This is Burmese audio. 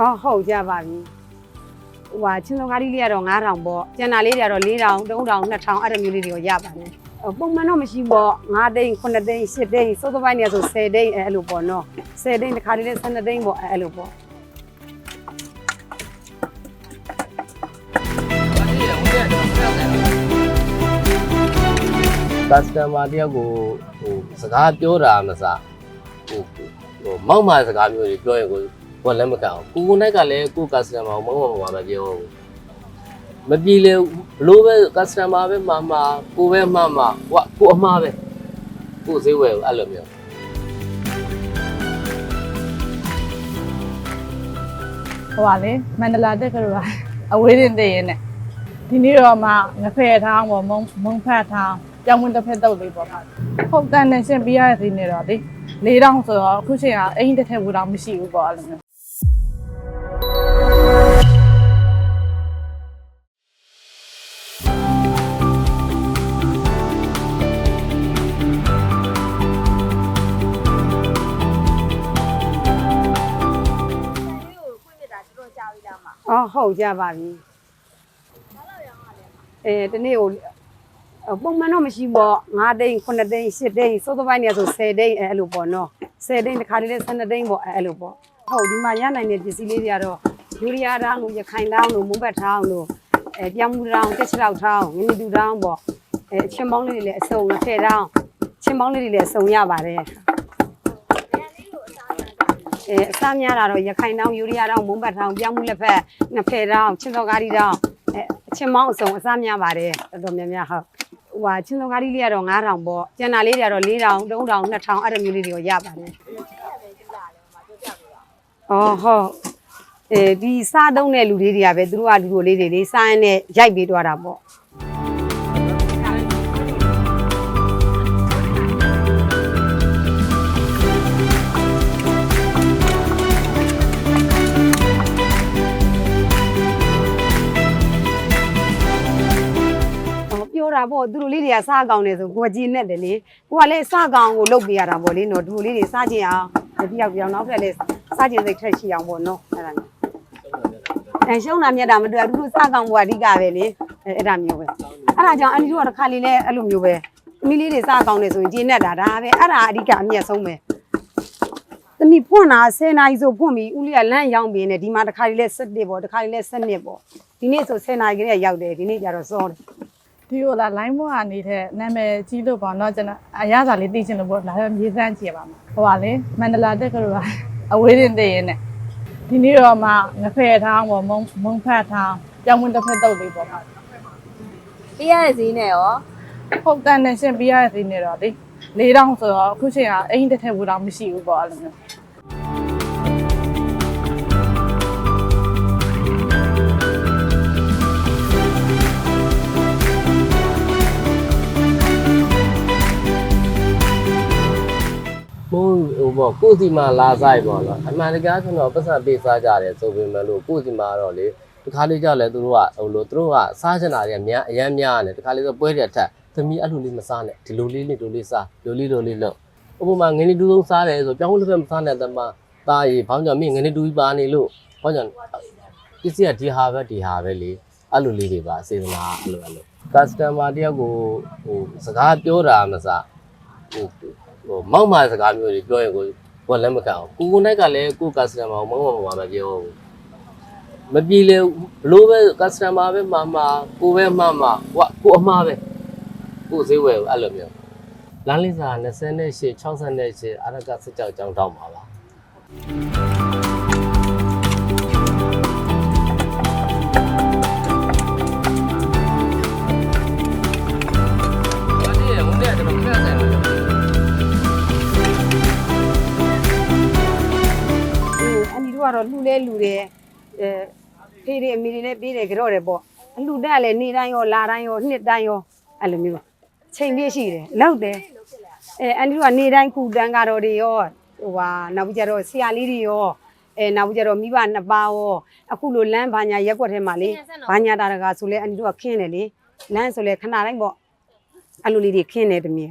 အော်ဟုတ်ကြပါပြီဟိုဟာချင်းစုံကားလေးလေးကတော့9000ပေါ့ကျန်တာလေးတွေကတော့4000 3000 2000အဲ့လိုမျိုးလေးတွေကိုရပါတယ်ဟိုပုံမှန်တော့မရှိပေါ့9သိန်း9သိန်း10သိန်းစိုးသပိုင်းနေဆို10သိန်းအဲ့လိုပေါ့နော်10သိန်းတစ်ခါလေးလေး12သိန်းပေါ့အဲ့လိုပေါ့ကစတမာတယောက်ကိုဟိုစကားပြောတာမစားဟိုဟိုမောက်မာစကားမျိုးတွေပြောရင်ကို ကိုလည်းမကအောင်ကိုကိုနိုင်ကလည်းကိုကစတမာကိုမောက်မာမမပြောဘူးမပြေလေဘလို့ပဲကစတမာပဲမှာမှာကိုပဲမှာမှာဟိုကိုအမှားပဲကိုဈေးဝယ်အဲ့လိုမျိုးဟိုပါလေမန္တလာတက်ကလို့အဝေးတင်တည်ရင်နဲ့ဒီနေ့တော့မှငဖယ်ထောင်းပေါ့မုံမုံဖတ်ထောင်းကြောင်ဝင်တစ်ဖက်တုပ်လေးပေါ့ဟုတ်တန်နဲ့ရှင်းပြရတဲ့ဒီနေ့တော့လေ၄တောင်းဆိုတော့အခုချိန်ကအိမ်တစ်ထက်ဘူးတော့မရှိဘူးပေါ့အဲ့လိုမျိုး အော်ဟုတ်ကြပါပြီအဲတနေ့ကိုပုံမှန်တော့မရှိပေါ့9သိန်း9သိန်း10သိန်းစိုးသပိုင်းနေဆို10သိန်းအဲ့လိုပေါ့နော်10သိန်းတစ်ခါလေးလေး12သိန်းပေါ့အဲ့လိုပေါ့ဟုတ်ဒီမှာရနိုင်တဲ့ပစ္စည်းလေးတွေကတော့ယူရီးယားတောင်းလို့ရခိုင်တောင်းလို့မုံဘတ်ထောင်းလို့အဲပြောင်းမှုတောင်းတက်ချလောက်ထောင်းငင်းတူတောင်းပေါ့အဲချင်းပေါင်းလေးတွေလည်းအစုံတစ်ထည့်တောင်းချင်းပေါင်းလေးတွေလည်းအစုံရပါတယ် အဲအစားများတာတော့ရခိုင်တောင်ယူရီးယားတောင်မုံဘတ်တောင်ပြောင်းမှုလက်ဖက်နှစ်ဖက်တောင်ချင်းစောကားရီတောင်အဲအချင်းမောင်းအစုံအစားများပါတယ်တော်တော်များများဟုတ်ဟိုဟာချင်းစောကားရီလေးကတော့9000ပေါ့ကျန်တာလေးတွေကတော့4000 3000 2000အဲ့လိုမျိုးလေးတွေကိုရပါတယ်အော်ဟုတ်အဲဒီစားတုံးတဲ့လူလေးတွေကပဲသူတို့ကလူတို့လေးတွေလေးစားရင်းနဲ့ရိုက်ပေးသွားတာပေါ့ ပြောတာပေါ့သူတို့လေးတွေကစားကောင်းတယ်ဆိုကိုယ်ကြည်နဲ့တယ်လေကိုကလည်းစားကောင်းကိုလုပ်ပေးရတာပေါ့လေနော်သူတို့လေးတွေစားခြင်းအောင်တယောက်ပြောင်းနောက်ထပ်လည်းစားခြင်းစိတ်ထက်ရှိအောင်ပေါ့နော်အဲ့ဒါမျိုးအဲရှုံးတာမြတ်တာမတွေ့ဘူးသူတို့စားကောင်းဖို့အဓိကပဲလေအဲအဲ့ဒါမျိုးပဲအဲ့ဒါကြောင့်အန်ဒီတို့ကတစ်ခါလေးလဲအဲ့လိုမျိုးပဲသမီးလေးတွေစားကောင်းတယ်ဆိုရင်ကြည်နဲ့တာဒါပဲအဲ့ဒါအဓိကအမြတ်ဆုံးပဲသမီးဖွင့်တာ10နာရီဆိုဖွင့်ပြီးဦးလေးကလမ်းရောက်ပြီးနေဒီမှာတစ်ခါလေးလဲ7ပေါ့တစ်ခါလေးလဲ7ပေါ့ဒီနေ့ဆို10နာရီကလေးရောက်တယ်ဒီနေ့ကျတော့စောတယ် ဒီလိုလား line ဘောကနေတဲ့နာမည်ကြီးလို့ပေါ့နော်ကျွန်တော်အရသာလေးသိချင်လို့ပေါ့လာမြေစမ်းကြည့်ပါမယ်ဟိုပါလေမန္တလာတက်ကလို့အဝေးတင်တည်ရင်နဲ့ဒီနေ့တော့မှငဖယ်ထောင်းပေါ့မုံမုံဖတ်ထောင်းကြောင်ဝင်တစ်ဖက်တုပ်လေးပေါ့ပြရတဲ့ဈေးနဲ့ရောဟုတ်တန်နဲ့ရှင်းပြရတဲ့ဒီနေ့တော့လေ၄တောင်းဆိုတော့အခုချိန်ကအိမ်တစ်ထက်ဘူးတော့မရှိဘူးပေါ့အဲ့လိုမျိုးမုံ ပေါ့ကိုယ်စီမှာလာဆိုင်ပေါ့နော်အမှန်တကယ်ဆိုတော့ပတ်စံပေးစားကြတယ်ဆိုပေမဲ့လို့ကိုယ်စီမှာတော့လေတခါလေးကြောက်လဲသူတို့ကဟိုလိုသူတို့ကစားချင်တာတွေကများအရန်များတယ်တခါလေးဆိုပွဲတွေထက်သမီးအဲ့လိုလေးမစားနဲ့ဒီလိုလေးလေးလိုလေးစားလိုလေးလိုလေးလို့ဥပမာငင်းလေးတူဆုံးစားတယ်ဆိုပြောင်းလို့ပဲမစားနဲ့တမตาရီဘောင်းကြောင့်မင်းငင်းလေးတူပါနေလို့ဘောင်းကြောင့်ပစ္စည်းကဒီဟာပဲဒီဟာပဲလေအဲ့လိုလေးတွေပါစေတနာအဲ့လိုအဲ့လို customer တယောက်ကိုဟိုစကားပြောတာမစားဟို ဟိုမောက်မာစကားမျိုးတွေပြောရင်ကိုကိုလည်းမကအောင်ကိုကိုနိုင်ကလည်းကို customer ကိုမောက်မာမမပြောဘူးမပြေလေဘလို့ပဲ customer ပဲမှာမှာကိုပဲမှာမှာကိုကိုအမှားပဲကိုဈေးဝယ်အဲ့လိုမျိုးလမ်းလေးစာ28 68အရကစစ်ကြောက်ကြောင်းတောင်းပါပါ ကတော့လှူလဲလှူတယ်အဲဖေးတွေအမီတွေလည်းပေးတယ်ကြော့တယ်ပေါ့အလှူတက်လည်းနေတိုင်းရောလာတိုင်းရောနှစ်တိုင်းရောအဲ့လိုမျိုးချိန်ပြည့်ရှိတယ်လောက်တယ်အဲအန်ဒီတို့ကနေတိုင်းခုတန်းကတော့တွေရောဟိုဟာနောက်ပြီးကြတော့ဆရာလေးတွေရောအဲနောက်ပြီးကြတော့မိဘနှစ်ပါးရောအခုလိုလမ်းဘာညာရက်ွက်ထဲမှာလေဘာညာတာတကာဆိုလဲအန်ဒီတို့ကခင်းတယ်လေလမ်းဆိုလဲခဏတိုင်းပေါ့အဲ့လိုလေးတွေခင်းတယ်တမီး